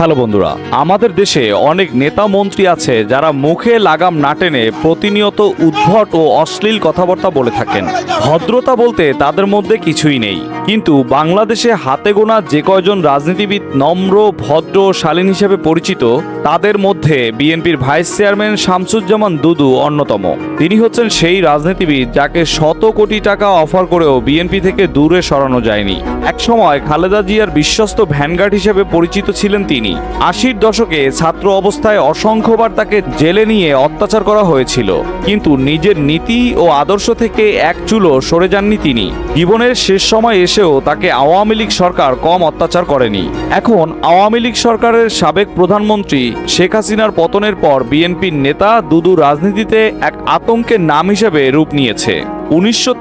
Hello বন্ধুরা, আমাদের দেশে অনেক নেতা মন্ত্রী আছে যারা মুখে লাগাম না টেনে প্রতিনিয়ত উদ্ভট ও অশ্লীল কথাবার্তা বলে থাকেন। ভদ্রতা বলতে তাদের মধ্যে কিছুই নেই। কিন্তু বাংলাদেশে হাতে গোনা যে কয়জন রাজনীতিবিদ নম্র, ভদ্র, শালীন হিসেবে পরিচিত, তাদের মধ্যে বিএনপির ভাইস চেয়ারম্যান শামসুজ্জামান দুদু অন্যতম। তিনি হচ্ছেন সেই রাজনীতিবিদ যাকে শত কোটি টাকা অফার করেও বিএনপি থেকে দূরে সরানো যায়নি। একসময় খালেদা জিয়ার বিশ্বস্ত ভ্যানগার্ড হিসেবে পরিচিত ছিলেন তিনি। আশির দশকে ছাত্র অবস্থায় অসংখ্যবার তাকে জেলে নিয়ে অত্যাচার করা হয়েছিল। কিন্তু নিজের নীতি ও আদর্শ থেকে এক চুলো সরে যাননি তিনি। জীবনের শেষ সময় এসেও তাকে আওয়ামী লীগ সরকার কম অত্যাচার করেনি। এখন আওয়ামী লীগ সরকারের সাবেক প্রধানমন্ত্রী শেখ হাসিনার পতনের পর বিএনপির নেতা দুদু রাজনীতিতে এক আতঙ্কের নাম হিসেবে রূপ নিয়েছে। উনিশশো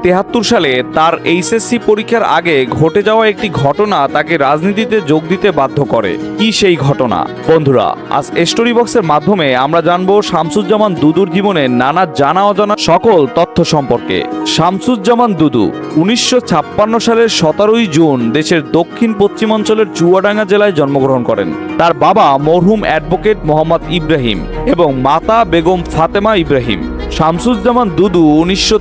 সালে তার এইচএসসি পরীক্ষার আগে ঘটে যাওয়া একটি ঘটনা তাকে রাজনীতিতে যোগ দিতে বাধ্য করে। কি সেই ঘটনা? বন্ধুরা, আজ স্টোরি বক্সের মাধ্যমে আমরা জানব শামসুজ্জামান দুদুর জীবনে নানা জানা অজানা সকল তথ্য সম্পর্কে। শামসুজ্জামান দুদু উনিশশো ছাপ্পান্ন সালের সতেরোই জুন দেশের দক্ষিণ পশ্চিমাঞ্চলের চুয়াডাঙ্গা জেলায় জন্মগ্রহণ করেন। তার বাবা মরহুম অ্যাডভোকেট মোহাম্মদ ইব্রাহিম এবং মাতা বেগম ফাতেমা ইব্রাহিম। শামসুজ্জামান দুদু উনিশশো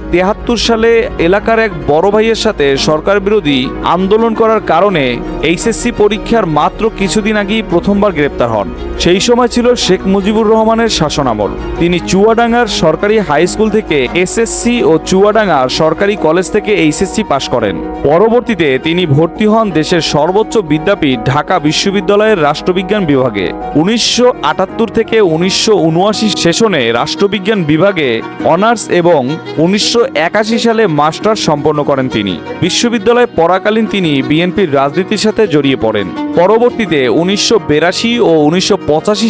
সালে এলাকার এক বড় ভাইয়ের সাথে সরকার বিরোধী আন্দোলন করার কারণে এইচএসসি পরীক্ষার মাত্র কিছুদিন আগেই প্রথমবার গ্রেপ্তার হন। সেই সময় ছিল শেখ মুজিবুর রহমানের শাসনামল। তিনি চুয়াডাঙ্গার সরকারি হাই স্কুল থেকে এসএসসি ও চুয়াডাঙ্গা সরকারি কলেজ থেকে এইচএসসি পাশ করেন। পরবর্তীতে তিনি ভর্তি হন দেশের সর্বোচ্চ বিদ্যাপীঠ ঢাকা বিশ্ববিদ্যালয়ের রাষ্ট্রবিজ্ঞান বিভাগে। উনিশশো আটাত্তর থেকে উনিশশো উনআশি সেশনে রাষ্ট্রবিজ্ঞান বিভাগে অনার্স এবং উনিশশো একাশি সালে মাস্টার সম্পন্ন করেন তিনি। বিশ্ববিদ্যালয়ে পড়াকালীন তিনি বিএনপির রাজনীতির সাথে জড়িয়ে পড়েন। পরবর্তীতে উনিশশো ও উনিশশো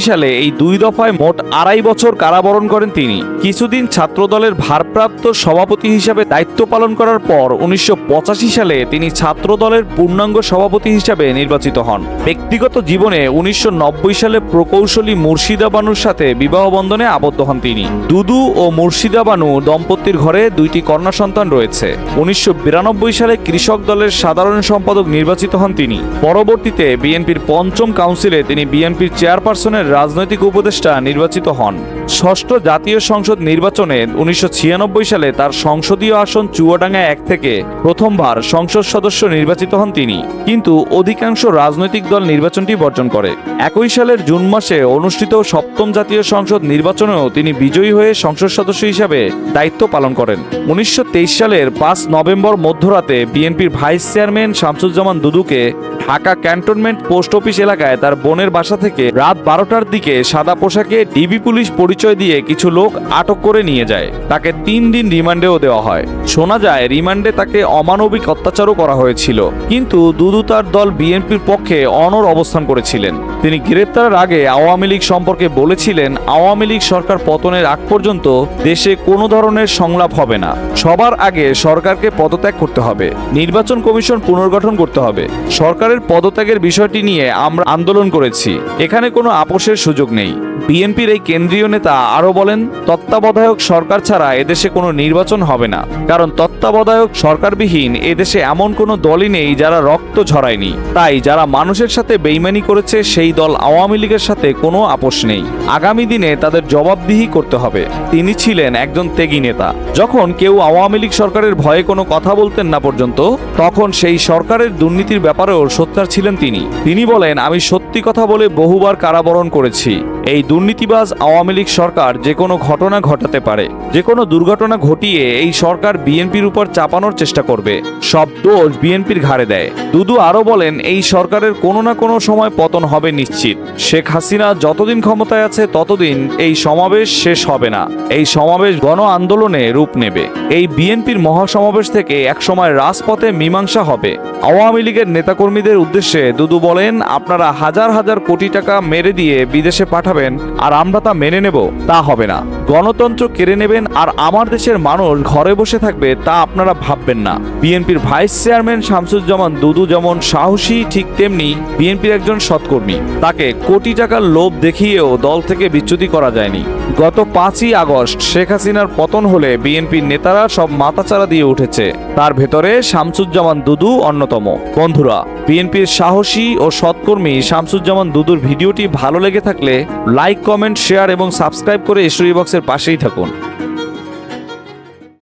সালে এই দুই দফায় মোট আড়াই বছর কারাবরণ করেন তিনি। কিছুদিন ছাত্রদলের ভারপ্রাপ্ত সভাপতি হিসাবে দায়িত্ব পালন করার পর উনিশশো পঁচাশি সালে তিনি ছাত্রদলের পূর্ণাঙ্গ সভাপতি হিসাবে নির্বাচিত হন। ব্যক্তিগত জীবনে উনিশশো নব্বই সালে প্রকৌশলী মুর্শিদা বানুর সাথে বিবাহ বন্ধনে আবদ্ধ হন তিনি। দুদু ও মুর্শিদা বানু দম্পতির ঘরে দুইটি কন্যা সন্তান রয়েছে। উনিশশো বিরানব্বই সালে কৃষক দলের সাধারণ সম্পাদক নির্বাচিত হন তিনি। পরবর্তীতে বিএনপির পঞ্চম কাউন্সিলে তিনি বিএনপির চেয়ারপারসনের রাজনৈতিক উপদেষ্টা নির্বাচিত হন। ষষ্ঠ জাতীয় সংসদ নির্বাচনে উনিশশো ছিয়ানব্বই সালে তার সংসদীয় আসন চুয়াডাঙ্গা এক থেকে প্রথমবার সংসদ সদস্য নির্বাচিত হন তিনি। কিন্তু অধিকাংশ রাজনৈতিক দল নির্বাচনটি বর্জন করে। একই সালের জুন মাসে অনুষ্ঠিত সপ্তম জাতীয় সংসদ নির্বাচনেও তিনি বিজয়ী হয়ে সংসদ সদস্য হিসাবে দায়িত্ব পালন করেন। উনিশশো তেইশ সালের পাঁচ নভেম্বর মধ্যরাতে বিএনপির ভাইস চেয়ারম্যান শামসুজ্জামান দুদুকে ঢাকা ক্যান্টনমেন্ট পোস্ট অফিস এলাকায় তার বোনের বাসা থেকে রাত বারোটার দিকে সাদা পোশাকে ডিবি পুলিশ পরিচয় দিয়ে কিছু লোক আটক করে নিয়ে যায়। তাকে তিন দিন রিমান্ডেও দেওয়া হয়। শোনা যায়, রিমান্ডে তাকে অমানবিক অত্যাচারও করা হয়েছিল। কিন্তু দুদু তার দল বিএনপির পক্ষে অনর অবস্থান করেছিলেন। তিনি গ্রেপ্তারের আগে আওয়ামী লীগ সম্পর্কে বলেছিলেন, আওয়ামী লীগ সরকার পতনের আগ পর্যন্ত দেশে কোনো ধরনের সংলাপ হবে না। সবার আগে সরকারকে পদত্যাগ করতে হবে। নির্বাচন কমিশন পুনর্গঠন করতে হবে। সরকারের পদত্যাগের বিষয়টি নিয়ে আমরা আন্দোলন করেছি। এখানে কোনো আপোষের সুযোগ নেই। বিএনপির এই কেন্দ্রীয় নেতা আরও বলেন, তত্ত্বাবধায়ক সরকার ছাড়া এদেশে কোনো নির্বাচন হবে না। কারণ তত্ত্বাবধায়ক সরকারবিহীন এদেশে এমন কোনো দলই নেই যারা রক্ত ঝরায়নি। তাই যারা মানুষের সাথে বেইমানি করেছে, সেই দল আওয়ামী লীগের সাথে কোনো আপোষ নেই। আগামী দিনে তাদের জবাবদিহি করতে হবে। তিনি ছিলেন একজন ত্যাগী নেতা। যখন কেউ আওয়ামী লীগ সরকারের ভয়ে কোনো কথা বলতেন না পর্যন্ত, তখন সেই সরকারের দুর্নীতির ব্যাপারেও সোচ্চার ছিলেন তিনি। তিনি বলেন, আমি সত্যি কথা বলে বহুবার কারাবরণ করেছি। এই দুর্নীতিবাজ আওয়ামী লীগ সরকার যে কোনো ঘটনা ঘটাতে পারে। যে কোনো দুর্ঘটনা ঘটিয়ে এই সরকার বিএনপির উপর চাপানোর চেষ্টা করবে। সব দোষ বিএনপির ঘাড়ে দেয়। দুদু আরও বলেন, এই সরকারের কোনো না কোনো সময় পতন হবে নিশ্চিত। শেখ হাসিনা যতদিন ক্ষমতায় আছে, ততদিন এই সমাবেশ শেষ হবে না। এই সমাবেশ গণ আন্দোলনে রূপ নেবে। এই বিএনপির মহাসমাবেশ থেকে একসময় রাজপথে মীমাংসা হবে। আওয়ামী লীগের নেতাকর্মীদের উদ্দেশ্যে দুদু বলেন, আপনারা হাজার হাজার কোটি টাকা মেরে দিয়ে বিদেশে পাঠাবেন, আর আমরা তা মেনে নেব, তা হবে না। গণতন্ত্র কেড়ে নেবেন, আর আমার দেশের মানুষ ঘরে বসে থাকবে, তা আপনারা ভাববেন না। বিএনপির ভাইস চেয়ারম্যান শামসুজ্জামান দুদু যেমন সাহসী, ঠিক তেমনি বিএনপির একজন সৎকর্মী। তাকে কোটি টাকার লোভ দেখিয়েও দল থেকে বিচ্যুতি করা যায়নি। গত পাঁচই আগস্ট শেখ হাসিনার পতন হলে বিএনপির নেতারা সব মাথাচাড়া দিয়ে উঠেছে। তার ভেতরে শামসুজ্জামান দুদু অন্যতম। বন্ধুরা, বিএনপির সাহসী ও সৎকর্মী শামসুজ্জামান দুদুর ভিডিওটি ভালো লেগে থাকলে লাইক, কমেন্ট, শেয়ার এবং সাবস্ক্রাইব করে স্টোরি বক্সের পাশেই থাকুন।